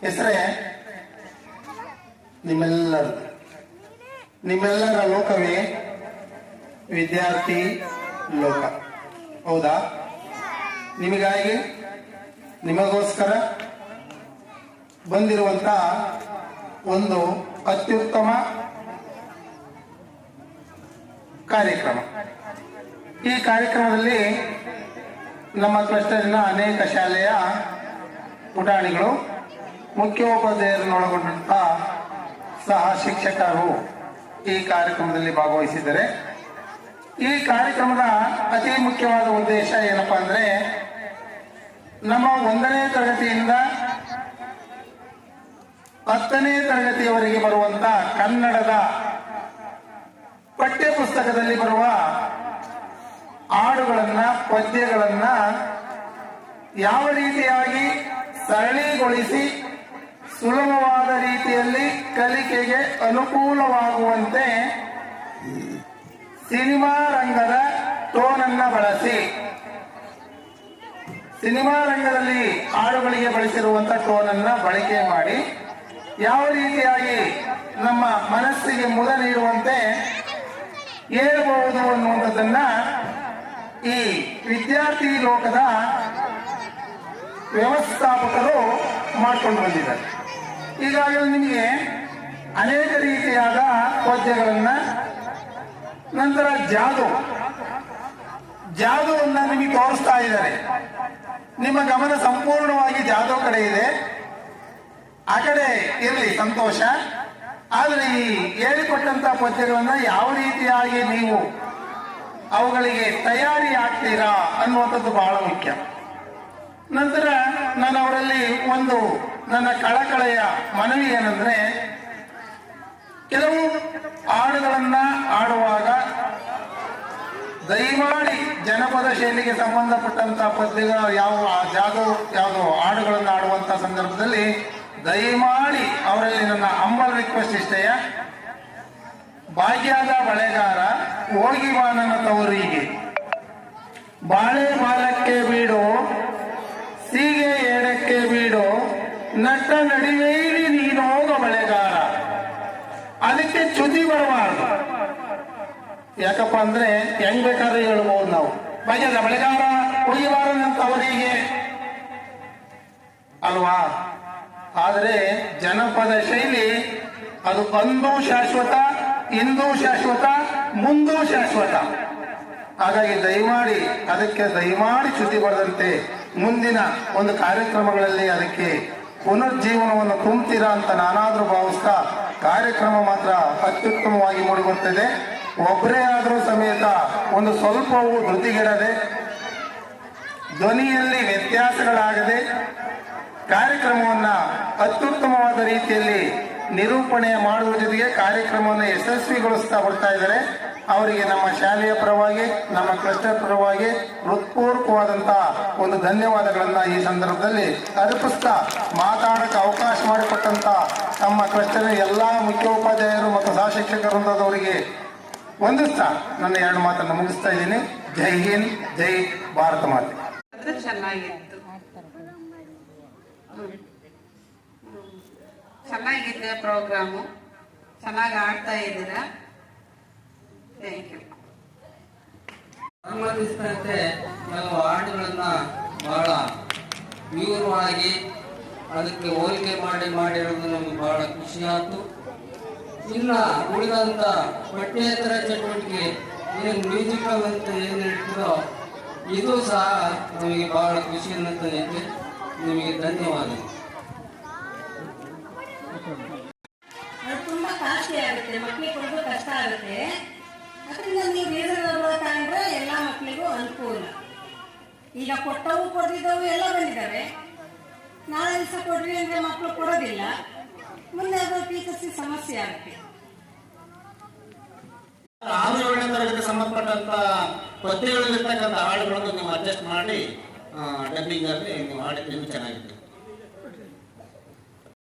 ಹೆಸರೇ? ನಿಮ್ಮೆಲ್ಲರ ನಿಮ್ಮೆಲ್ಲರ ಲೋಕವೇ? ವಿದ್ಯಾರ್ಥಿ ಲೋಕ. ಹೌದಾ? ನಿಮಗಾಗಿ ನಿಮಗೋಸ್ಕರ ಬಂದಿರುವಂತ ಒಂದು ಅತ್ಯುತ್ತಮ ಕಾರ್ಯಕ್ರಮ. ಈ ಕಾರ್ಯಕ್ರಮದಲ್ಲಿ ನಮ್ಮ ಕ್ಲಸ್ಟರಿನ ಅನೇಕ ಶಾಲೆಯ ಪುಟಾಣಿಗಳು ಮುಖ್ಯೋಪಾಧ್ಯಾಯರನ್ನು ಒಳಗೊಂಡಂತ ಸಹ ಶಿಕ್ಷಕರು ಈ ಕಾರ್ಯಕ್ರಮದಲ್ಲಿ ಭಾಗವಹಿಸಿದ್ದಾರೆ. ಈ ಕಾರ್ಯಕ್ರಮದ ಅತಿ ಮುಖ್ಯವಾದ ಉದ್ದೇಶ ಏನಪ್ಪಾ ಅಂದ್ರೆ, ನಮ್ಮ ಒಂದನೇ ತರಗತಿಯಿಂದ ಹತ್ತನೇ ತರಗತಿಯವರೆಗೆ ಬರುವಂತ ಕನ್ನಡದ ಪಠ್ಯ ಪುಸ್ತಕದಲ್ಲಿ ಬರುವ ಹಾಡುಗಳನ್ನ, ಪದ್ಯಗಳನ್ನ ಯಾವ ರೀತಿಯಾಗಿ ಸರಳೀಗೊಳಿಸಿ ಸುಲಭವಾದ ರೀತಿಯಲ್ಲಿ ಕಲಿಕೆಗೆ ಅನುಕೂಲವಾಗುವಂತೆ ಸಿನಿಮಾ ರಂಗದ ಟೋನನ್ನ ಬಳಸಿ. ಸಿನಿಮಾ ರಂಗದಲ್ಲಿ ಹಾಡುಗಳಿಗೆ ಬಳಸಿರುವಂತ ಟೋನನ್ನ ಬಳಕೆ ಮಾಡಿ, ಯಾವ ರೀತಿಯಾಗಿ ನಮ್ಮ ಮನಸ್ಸಿಗೆ ಮುದ ನೀಡುವಂತೆ ಏರಬಹುದು ಅನ್ನುವಂಥದ್ದನ್ನ ಈ ವಿದ್ಯಾರ್ಥಿ ಲೋಕದ ವ್ಯವಸ್ಥಾಪಕರು ಮಾಡ್ಕೊಂಡು ಬಂದಿದ್ದಾರೆ. ಈಗಾಗಲೇ ನಿಮಗೆ ಅನೇಕ ರೀತಿಯಾದ ಪದ್ಯಗಳನ್ನ ನಂತರ ಜಾದು. ಜಾದುವನ್ನ ನಿಮಗೆ ತೋರಿಸ್ತಾ ಇದ್ದಾರೆ. ನಿಮ್ಮ ಗಮನ ಸಂಪೂರ್ಣವಾಗಿ ಜಾದು ಕಡೆ ಇದೆ. ಆ ಕಡೆ ಇರಲಿ, ಸಂತೋಷ. ಆದರೆ ಈ ಹೇಳಿಕೊಟ್ಟಂತ ಪದ್ಯಗಳನ್ನ ಯಾವ ರೀತಿಯಾಗಿ ನೀವು ಅವುಗಳಿಗೆ ತಯಾರಿ ಆಗ್ತೀರಾ ಅನ್ನುವಂಥದ್ದು ಬಹಳ ಮುಖ್ಯ. ನಂತರ ನಾನು ಅವರಲ್ಲಿ ಒಂದು ನನ್ನ ಕಳಕಳೆಯ ಮನವಿ ಏನಂದ್ರೆ, ಕೆಲವು ಹಾಡುಗಳನ್ನ ಆಡುವಾಗ ದಯಮಾಡಿ ಜನಪದ ಶೈಲಿಗೆ ಸಂಬಂಧಪಟ್ಟಂತ ಪದ್ಯಗಳು ಯಾವ ಜಾಗ ಯಾವುದು ಹಾಡುಗಳನ್ನು ಆಡುವಂತ ಸಂದರ್ಭದಲ್ಲಿ ದಯಮಾಡಿ ಅವರಲ್ಲಿ ನನ್ನ ಅಂಬಲ್ ರಿಕ್ವೆಸ್ಟ್ ಇಷ್ಟೆಯ ಭಾಗ್ಯದ ಬಳೆಗಾರ, ಹೋಗಿ ಬಾ ನನ್ನ ತವರಿಗೆ. ಬಾಳೆ ಬಾಲಕ್ಕೆ ಬೀಡು ನಟ್ಟ ನೀನು ನೀನೋಗ ಬಳೆಗಾರ ಅದಕ್ಕೆ ಚ್ಯುತಿ ಬರಬಾರದು. ಯಾಕಪ್ಪ ಅಂದ್ರೆ ಹೆಂಗ್ ಬೇಕಾದ್ರೆ ಹೇಳ್ಬೋದು ನಾವು. ಬಗೆದ ಉಳಿಬಾರದಂತ ಅವರಿಗೆ. ಅಲ್ವಾ? ಆದರೆ ಜನಪದ ಶೈಲಿ ಅದು ಅಂದು ಶಾಶ್ವತ, ಇಂದು ಶಾಶ್ವತ, ಮುಂದೂ ಶಾಶ್ವತ. ಹಾಗಾಗಿ ದಯಮಾಡಿ ಅದಕ್ಕೆ ದಯಮಾಡಿ ಚ್ಯುತಿ ಬರದಂತೆ ಮುಂದಿನ ಒಂದು ಕಾರ್ಯಕ್ರಮಗಳಲ್ಲಿ ಅದಕ್ಕೆ ಪುನರ್ಜೀವನವನ್ನು ತುಂಬುತ್ತೀರಾ ಅಂತ ನಾನಾದರೂ ಭಾವಿಸ್ತಾ ಕಾರ್ಯಕ್ರಮ ಮಾತ್ರ ಅತ್ಯುತ್ತಮವಾಗಿ ಮೂಡಿಬರ್ತದೆ ಒಬ್ಬರೇ ಆದರೂ ಸಮೇತ ಒಂದು ಸ್ವಲ್ಪವೂ ಧೃತಿಗೆಡದೆ ಧ್ವನಿಯಲ್ಲಿ ವ್ಯತ್ಯಾಸಗಳಾಗದೆ ಕಾರ್ಯಕ್ರಮವನ್ನು ಅತ್ಯುತ್ತಮವಾದ ರೀತಿಯಲ್ಲಿ ನಿರೂಪಣೆ ಮಾಡುವ ಜೊತೆಗೆ ಕಾರ್ಯಕ್ರಮವನ್ನು ಯಶಸ್ವಿಗೊಳಿಸ್ತಾ ಬರ್ತಾ ಇದ್ದಾರೆ. ಅವರಿಗೆ ನಮ್ಮ ಶಾಲೆಯ ಪರವಾಗಿ, ನಮ್ಮ ಕ್ಲಸ್ಟರ್ ಪರವಾಗಿ ಹೃತ್ಪೂರ್ವಕವಾದಂತಹ ಒಂದು ಧನ್ಯವಾದಗಳನ್ನ ಈ ಸಂದರ್ಭದಲ್ಲಿ ಅರ್ಪಿಸ್ತಾ ಮಾತಾಡಕ್ಕೆ ಅವಕಾಶ ಮಾಡಿಕೊಟ್ಟಂತ ನಮ್ಮ ಕ್ಲಸ್ಟರ್ ಎಲ್ಲಾ ಮುಖ್ಯೋಪಾಧ್ಯಾಯರು ಮತ್ತು ಸಹ ಶಿಕ್ಷಕ ವೃಂದದವರಿಗೆ ವಂದಿಸ್ತಾ ನನ್ನ ಎರಡು ಮಾತನ್ನು ಮುಗಿಸ್ತಾ ಇದ್ದೀನಿ. ಜೈ ಹಿಂದ್, ಜೈ ಭಾರತ ಮಾತೆ. ಚೆನ್ನಾಗಿದೆ ಪ್ರೋಗ್ರಾಮು. ಚೆನ್ನಾಗಿ ಆಡ್ತಾ ಇದ್ದೀರಾ? ಥ್ಯಾಂಕ್ ಯು ಸಂಬಂಧಿಸಿದಂತೆ ಕೆಲವು ಹಾಡುಗಳನ್ನ ಬಹಳ ವಿವರವಾಗಿ ಅದಕ್ಕೆ ಹೋಲಿಕೆ ಮಾಡಿ ಮಾಡಿರೋದು ನಮ್ಗೆ ಬಹಳ ಖುಷಿ ಆಯ್ತು. ಇನ್ನ ಉಳಿದಂತ ಪಠ್ಯೇತರ ಚಟುವಟಿಕೆ ಏನು ಮ್ಯೂಸಿಕ್ ಅಂತ ಏನು ಹೇಳ್ತಿರೋ ಇದು ಸಹ ನಮಗೆ ಬಹಳ ಖುಷಿಯನ್ನು ತಂದಿದೆ ನಿಮಗೆ ಧನ್ಯವಾದ ತುಂಬಾ ಕಾಸ್ಟ್ಲಿ ಆಗುತ್ತೆ ಮಕ್ಕಳಿಗೆ ಕೊಡೋದು ಕಷ್ಟ ಆಗುತ್ತೆ. ಅನುಕೂಲ ಈಗ ಕೊಟ್ಟವು ಕೊಡದಿದ್ದವು ಎಲ್ಲ ಬಂದಿದ್ದಾವೆ ನಾಳೆ ದಿವಸ ಕೊಡ್ರಿ ಅಂದ್ರೆ ಮಕ್ಕಳು ಕೊಡೋದಿಲ್ಲ. ಮುಂದೆ ಅದು ಟೀಚರ್ಸಿಗೆ ಸಮಸ್ಯೆ ಆಗುತ್ತೆ. ಆರು ಏಳನೇ ತರಗತಿ ಸಂಬಂಧಪಟ್ಟಂತ ಪದ್ಯಗಳಲ್ಲಿರ್ತಕ್ಕಂಥ ಹಾಡುಗಳನ್ನು ನೀವು ಅಡ್ಜಸ್ಟ್ ಮಾಡಿ ಡಬ್ಬಿಂಗ್ ಅಲ್ಲಿ ನೀವು ಹಾಡಿದ್ರೆ ಇನ್ನೂ ಚೆನ್ನಾಗಿತ್ತು